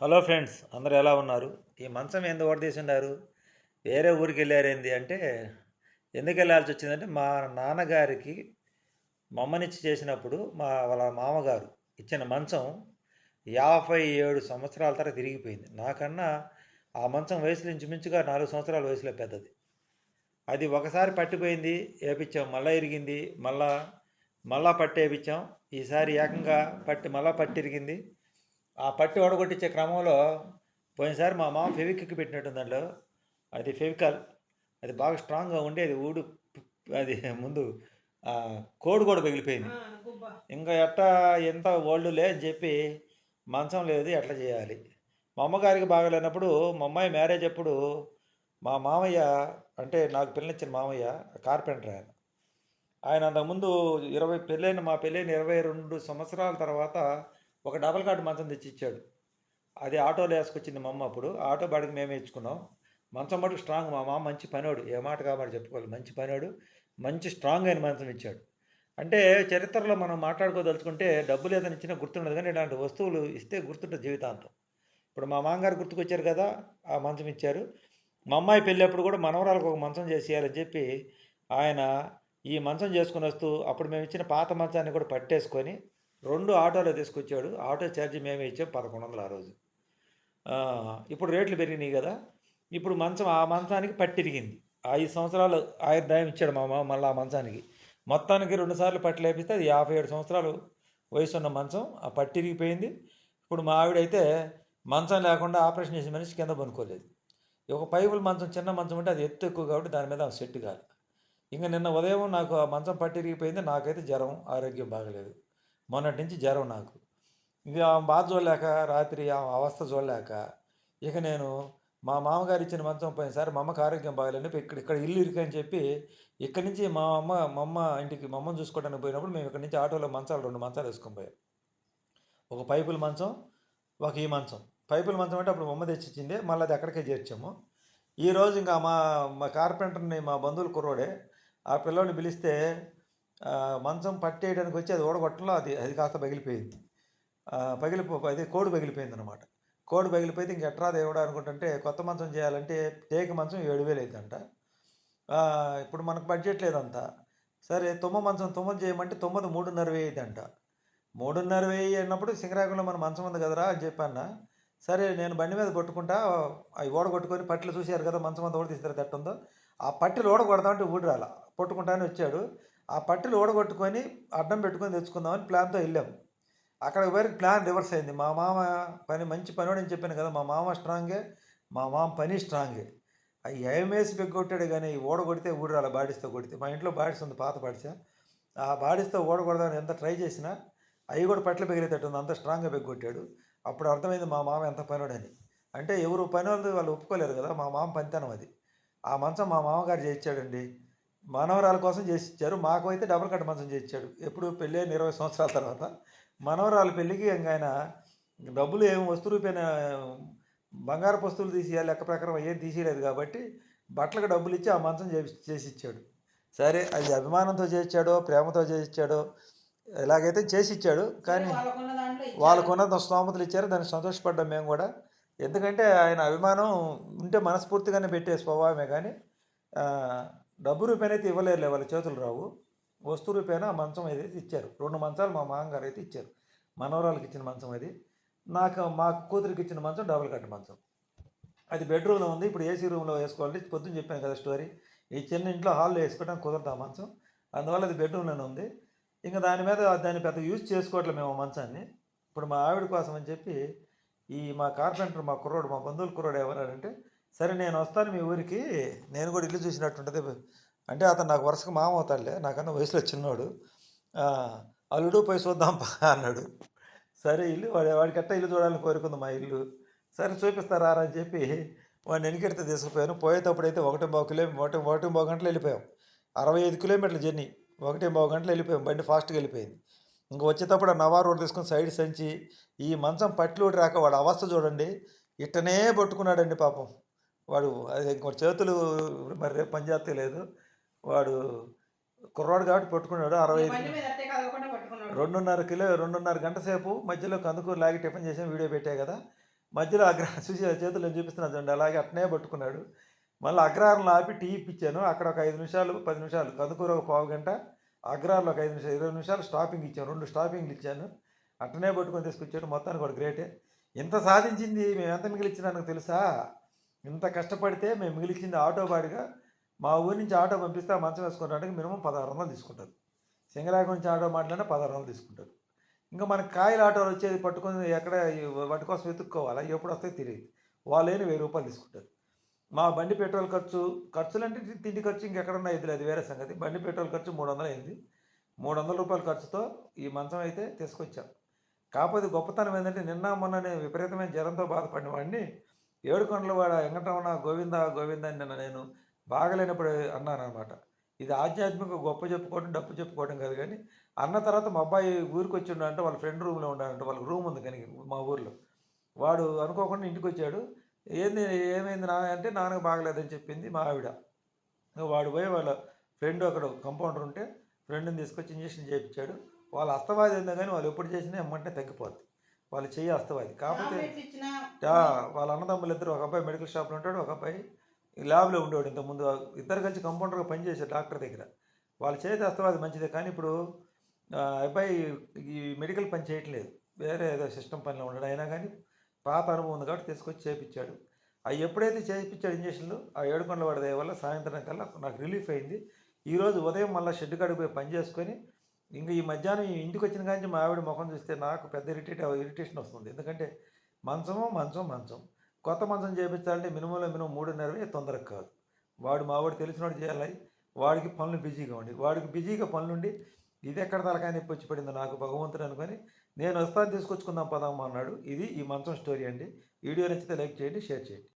Hello friends అందరూ ఎలా ఉన్నారు? ఈ మంచం ఎందుకు ఓడదీసినారు వేరే ఊరికి వెళ్ళారేంది అంటే ఎందుకు వెళ్ళాల్సి వచ్చిందంటే మా నాన్నగారికి మమ్మనిచ్చి చేసినప్పుడు మా వాళ్ళ మామగారు ఇచ్చిన మంచం యాభై ఏడు సంవత్సరాల తర్వాత తిరిగిపోయింది. నాకన్నా ఆ మంచం వయసులో ఇంచుమించుగా నాలుగు సంవత్సరాల వయసులో పెద్దది. అది ఒకసారి పట్టిపోయింది వేపించాం మళ్ళీ ఇరిగింది మళ్ళా మళ్ళా పట్టేపించాం ఈసారి ఏకంగా పట్టి మళ్ళా పట్టిరిగింది ఆ పట్టి ఓడగొట్టించే క్రమంలో పోయినసారి మా మామ ఫెవిక్విక్ పెట్టినట్టు దాంట్లో. అది ఫెవికాల్. అది బాగా స్ట్రాంగ్గా ఉండి అది ఊడు అది ముందు కోడ్ కూడా పగిలిపోయింది. ఇంకా ఎట్టా ఎంత ఓల్డ్ లే అని చెప్పి మంచం లేదు ఎట్లా చేయాలి? మా అమ్మగారికి బాగలేనప్పుడు మా అమ్మాయి మ్యారేజ్ అప్పుడు మా మామయ్య అంటే నాకు పిల్లనిచ్చిన మామయ్య కార్పెంటర్ ఆయన. ఆయన అంతకుముందు ఇరవై పెళ్ళైన మా పెళ్ళైన ఇరవై రెండు సంవత్సరాల తర్వాత ఒక డబల్ కాట్ మంచం తెచ్చి ఇచ్చాడు అది ఆటోలో వేసుకొచ్చింది మా అమ్మ అప్పుడు. ఆటో బాడికి మేమే ఇచ్చుకున్నాం. మంచం మటుకు స్ట్రాంగ్ మా మామ మంచి పనివాడు. ఏ మాట కాబట్టి చెప్పుకోవాలి. మంచి పనోడు మంచి స్ట్రాంగ్ అయిన మంచం ఇచ్చాడు. అంటే చరిత్రలో మనం మాట్లాడుకోదలుచుకుంటే డబ్బు లేదని ఇచ్చినా గుర్తుండదు కానీ ఇలాంటి వస్తువులు ఇస్తే గుర్తుంటుంది జీవితాంతం. ఇప్పుడు మా మామగారు గుర్తుకొచ్చారు కదా ఆ మంచం ఇచ్చారు. మా అమ్మాయి పెళ్ళేప్పుడు కూడా మనవరాలకు ఒక మంచం చేసేయాలని చెప్పి ఆయన ఈ మంచం చేసుకుని వస్తూ అప్పుడు మేము ఇచ్చిన పాత మంచాన్ని కూడా పట్టేసుకొని రెండు ఆటోలో తీసుకొచ్చాడు. ఆటో ఛార్జీ మేమే ఇచ్చాం పదకొండు వందలు ఆ రోజు. ఇప్పుడు రేట్లు పెరిగినాయి కదా. ఇప్పుడు మంచం ఆ మంచానికి పట్టిరిగింది. ఐదు సంవత్సరాలు ఆయుర్దాయం ఇచ్చాడు మా మామ మళ్ళీ ఆ మంచానికి. మొత్తానికి రెండుసార్లు పట్టు పట్టి లేపిస్తే అది యాభై ఏడు సంవత్సరాలు వయసు ఉన్న మంచం. ఆ పట్టిరిగిపోయింది ఇప్పుడు మా ఆవిడైతే మంచం లేకుండా ఆపరేషన్ చేసిన మనిషి కింద పనుకోలేదు ఒక పైపుల మంచం చిన్న మంచం ఉంటే అది ఎత్తు ఎక్కువ కాబట్టి దాని మీద సెట్ కాదు ఇంకా నిన్న ఉదయం నాకు ఆ మంచం పట్టిరిగిపోయింది నాకైతే జ్వరం ఆరోగ్యం బాగలేదు. మొన్నటి నుంచి జ్వరం నాకు. ఇక ఆమె బాధ చూడలేక రాత్రి ఆమె అవస్థ చూడలేక ఇక నేను మా మామగారు ఇచ్చిన మంచం పోయినసారి మా అమ్మకి ఆరోగ్యం బాగలేని ఇక్కడ ఇక్కడ ఇల్లు ఇరుకని చెప్పి ఇక్కడి నుంచి మా అమ్మ మా అమ్మ ఇంటికి మా అమ్మని చూసుకోవడానికి పోయినప్పుడు మేము ఇక్కడి నుంచి ఆటోలో మంచాలు రెండు మంచాలు వేసుకొని పోయాం. ఒక పైపుల మంచం ఒక ఈ మంచం. పైపుల మంచం అంటే అప్పుడు మా అమ్మ తెచ్చిచ్చింది మళ్ళీ అది అక్కడికే చేర్చాము. ఈ రోజు ఇంకా మా మా కార్పెంటర్ని మా బంధువులు కుర్రోడే ఆ పిల్లల్ని పిలిస్తే మంచం పట్టేయడానికి వచ్చి అది ఓడగొట్టలో అది అది కాస్త పగిలిపోయింది. పగిలిపో అది కోడి పగిలిపోయింది అనమాట కోడి పగిలిపోయితే ఇంక ఎట్రా దేవుడా అనుకుంటుంటే కొత్త మంచం చేయాలంటే టేక మంచం ఏడు వేలు అయిందంట ఇప్పుడు మనకు బడ్జెట్ లేదంతా. సరే తుమ్మ మంచం తుమ్మది చేయమంటే తొమ్మిది మూడున్నర వెయ్యి అయిందంట మూడున్నర వెయ్యి అన్నప్పుడు సింగరాకులో మన మంచం ఉంది కదరా అని చెప్పాన్న. సరే నేను బండి మీద కొట్టుకుంటా అవి ఓడగొట్టుకొని పట్టెలు చూశారు కదా మంచం అంతా ఓడ తీస్తారు తట్టుందో ఆ పట్టెలు ఓడగొడదామంటే ఊడి రాల పట్టుకుంటానే వచ్చాడు. ఆ పట్టెలు ఓడగొట్టుకొని అడ్డం పెట్టుకొని తెచ్చుకుందామని ప్లాన్తో వెళ్ళాం. అక్కడ పోయి ప్లాన్ రివర్స్ అయింది. మా మామ పని మంచి పనివాడు అని చెప్పాను కదా మా మామ స్ట్రాంగే మా మామ పని స్ట్రాంగే. అవి ఏమేసి పెగ్గొట్టాడు కానీ ఓడగొడితే ఊడరాల బాడీస్తో కొడితే. మా ఇంట్లో బాడీస్ ఉంది పాత బాడిస. ఆ బాడీస్తో ఓడగొడదామని ఎంత ట్రై చేసినా అవి కూడా పట్ల పెగిలేటట్టు ఉంది. అంత స్ట్రాంగ్గా పెగ్గొట్టాడు. అప్పుడు అర్థమైంది మా మామ ఎంత పనివాడని. అంటే ఎవరు పని వాళ్ళు వాళ్ళు ఒప్పుకోలేరు కదా మా మామ పనితనం అది. ఆ మంచం మా మామగారు చేయించాడండి. మనవరాల కోసం చేసి ఇచ్చారు మాకు అయితే డబుల్ కట్ మంచం చేయించాడు ఎప్పుడు పెళ్ళి అయిన ఇరవై సంవత్సరాల తర్వాత మనవరాల పెళ్ళికి ఇంక ఆయన డబ్బులు ఏం వస్తు రూపేణ బంగారు వస్తువులు తీసేయాలి లెక్క ప్రకారం ఏం తీసేయలేదు కాబట్టి బట్టలకు డబ్బులు ఇచ్చి ఆ మంచం చేసి ఇచ్చాడు సరే అది అభిమానంతో చేయించాడో ప్రేమతో చేసి ఇచ్చాడో ఎలాగైతే చేసి ఇచ్చాడు కానీ వాళ్ళకున్న స్తోమతలు ఇచ్చారు. దానికి సంతోషపడ్డాం మేము కూడా. ఎందుకంటే ఆయన అభిమానం ఉంటే మనస్ఫూర్తిగానే పెట్టే స్వభావమే కానీ డబ్బు రూపాయన ఇవ్వలేరులే వాళ్ళ చేతులు రావు. వస్తు రూపాయన ఆ మంచం ఏదైతే ఇచ్చారు. రెండు మంచాలు మా మామగారు అయితే ఇచ్చారు. మనవరాలకు ఇచ్చిన మంచం అది. నాకు మా కూతురికి ఇచ్చిన మంచం డబుల్ కట్ మంచం. అది బెడ్రూమ్లో ఉంది. ఇప్పుడు ఏసీ రూమ్లో వేసుకోవాలి. పొద్దున్న చెప్పాను కదా స్టోరీ. ఈ చిన్న ఇంట్లో హాల్లో వేసుకోవడం కుదరదు ఆ మంచం. అందువల్ల అది బెడ్రూమ్లోనే ఉంది. ఇంకా దాని మీద దాన్ని పెద్ద యూజ్ చేసుకోవట్లేదు మేము మంచాన్ని. ఇప్పుడు మా ఆవిడ కోసం అని చెప్పి ఈ మా కార్పెంటర్ మా కుర్రోడు మా బంధువుల కుర్రోడు ఎవరంటే సరే నేను వస్తాను మీ ఊరికి. నేను కూడా ఇల్లు చూసినట్టుంటుంది. అంటే అతను నాకు వరుసగా మామ అవుతాడులే. నాకన్నా వయసులో చిన్నోడు. అల్లుడు పోయి చూద్దాం పా అన్నాడు. సరే ఇల్లు వాడి వాడికట్ట ఇల్లు చూడాలని కోరుకుంది మా ఇల్లు. సరే చూపిస్తారా అని చెప్పి వాడిని ఎన్నికెడితే తీసుకుపోయాను. పోయేటప్పుడు అయితే ఒకటి బావు కిలో ఒకటి ఒకటి బావు గంటలు వెళ్ళిపోయాం. అరవై ఐదు కిలోమీటర్ల జర్నీ. ఒకటి బావు గంటలు వెళ్ళిపోయాం. బండి ఫాస్ట్గా వెళ్ళిపోయింది. ఇంక వచ్చేటప్పుడు ఆ నవా రోడ్ తీసుకొని సైడ్ సంచి ఈ మంచం పట్లు రాక వాడు అవస్థ చూడండి. ఇట్టనే పట్టుకున్నాడండి పాపం. వాడు అది ఇంకో చేతులు మరి రేపు పనిచేస్తే లేదు. వాడు కుర్రాడు కాబట్టి పట్టుకున్నాడు అరవై ఐదు రెండున్నర కిలో రెండున్నర గంట సేపు మధ్యలో కందుకూరు లాగి టిఫిన్ చేసాం వీడియో పెట్టా కదా. మధ్యలో అగ్ర చూసి చేతులు నేను చూపిస్తున్నాను చూడండి అలాగే అట్నే పట్టుకున్నాడు. మళ్ళీ అగ్రహారంలో ఆపి టీ ఇప్పించాను. అక్కడ ఒక ఐదు నిమిషాలు పది నిమిషాలు కందుకూర ఒక పావు గంట అగ్రహారంలో ఒక ఐదు నిమిషాలు ఇరవై నిమిషాలు స్టాపింగ్ ఇచ్చాను. రెండు స్టాపింగ్లు ఇచ్చాను. అట్టనే పట్టుకొని తీసుకొచ్చాడు. మొత్తానికి కూడా గ్రేటే. ఇంత సాధించింది? మేము ఎంత మిగిలిచ్చినానో తెలుసా? ఇంత కష్టపడితే మేము మిగిలిచింది ఆటో బాడిగా మా ఊరి నుంచి ఆటో పంపిస్తే మంచం వేసుకోవడానికి మినిమం పదహారు వందలు తీసుకుంటారు. సింగరాగ నుంచి ఆటో మాట్లాడినా పదహారు వందలు తీసుకుంటారు. ఇంకా మనకి కాయల ఆటోలు వచ్చేది పట్టుకొని ఎక్కడ వాటి కోసం వెతుక్కోవాలా? ఎప్పుడు వస్తాయో తెలియదు. వాళ్ళేని వెయ్యి రూపాయలు తీసుకుంటారు. మా బండి పెట్రోల్ ఖర్చు ఖర్చులు అంటే తిండి ఖర్చు ఇంకెక్కడన్నా ఇది అది వేరే సంగతి. బండి పెట్రోల్ ఖర్చు మూడు వందలు అయింది. మూడు వందల రూపాయల ఖర్చుతో ఈ మంచం అయితే తీసుకొచ్చాం. కాకపోతే గొప్పతనం ఏంటంటే నిన్న మొన్ననే విపరీతమైన జ్వరంతో బాధపడిన వాడిని ఏడుకొండలవాడ వెంకటరమణ గోవింద గోవింద అని నేను బాగలేనప్పుడు అన్నానమాట ఇది ఆధ్యాత్మిక గొప్ప చెప్పుకోవడం డప్పు చెప్పుకోవడం కాదు కానీ అన్న తర్వాత మా అబ్బాయి ఊరికి వచ్చిండు అంటే వాళ్ళ ఫ్రెండ్ రూమ్లో ఉండాలంటే వాళ్ళకి రూమ్ ఉంది కానీ మా ఊర్లో. వాడు అనుకోకుండా ఇంటికి వచ్చాడు. ఏంది ఏమైంది నా అంటే నాన్నకు బాగలేదని చెప్పింది మా ఆవిడ. వాడు పోయి వాళ్ళ ఫ్రెండ్ అక్కడ కంపౌండర్ ఉంటే ఫ్రెండ్ని తీసుకొచ్చి ఇంజక్షన్ చేయించాడు. వాళ్ళ అస్తవాది ఉందో కానీ వాళ్ళు ఎప్పుడు చేసినా ఎమ్మంటే తగ్గిపోద్ది. వాళ్ళు చెయ్యి అస్తవాది కాకపోతే వాళ్ళ అన్నదమ్ములు ఇద్దరు ఒక అబ్బాయి మెడికల్ షాప్లో ఉంటాడు ఒక అబ్బాయి ల్యాబ్లో ఉండేవాడు ఇంతకుముందు. ఇద్దరు కలిసి కంపౌండర్గా పనిచేశారు డాక్టర్ దగ్గర. వాళ్ళు చేతి అస్తవాది మంచిదే. కానీ ఇప్పుడు అబ్బాయి ఈ మెడికల్ పని చేయట్లేదు. వేరే ఏదో సిస్టమ్ పనిలో ఉన్నాడు. అయినా కానీ పాత అనుభవం ఉంది కాబట్టి తీసుకొచ్చి చేయించాడు అవి ఎప్పుడైతే చేయించాడు ఇంజక్షన్లు ఆ ఏడుకొండల వాడి దయ వల్ల సాయంత్రం కల్లా నాకు రిలీఫ్ అయింది. ఈరోజు ఉదయం మళ్ళీ షెడ్ కాడికి పోయి పని చేసుకొని ఇంకా ఈ మధ్యాహ్నం ఇంటికి వచ్చిన కానీ మా ఆవిడ ముఖం చూస్తే నాకు పెద్ద ఇరిటేట్ ఇరిటేషన్ వస్తుంది. ఎందుకంటే మంచము మంచం మంచం. కొత్త మంచం చేయించాలంటే మినిమంలో మినిమం మూడున్నర వేలు తొందరగా కాదు. వాడు మావాడు తెలిసినోడు తెలిసినవాడు చేయాలి. వాడికి పనులు బిజీగా ఉండి వాడికి బిజీగా పనులుండి ఇది ఎక్కడ తలకాయ నొప్పి వచ్చి పడింది నాకు భగవంతుడు అనుకొని నేను వస్తాను తీసుకొచ్చుకుందాం పదాం అన్నాడు. ఇది ఈ మంచం స్టోరీ అండి. వీడియో నచ్చితే లైక్ చేయండి షేర్ చేయండి.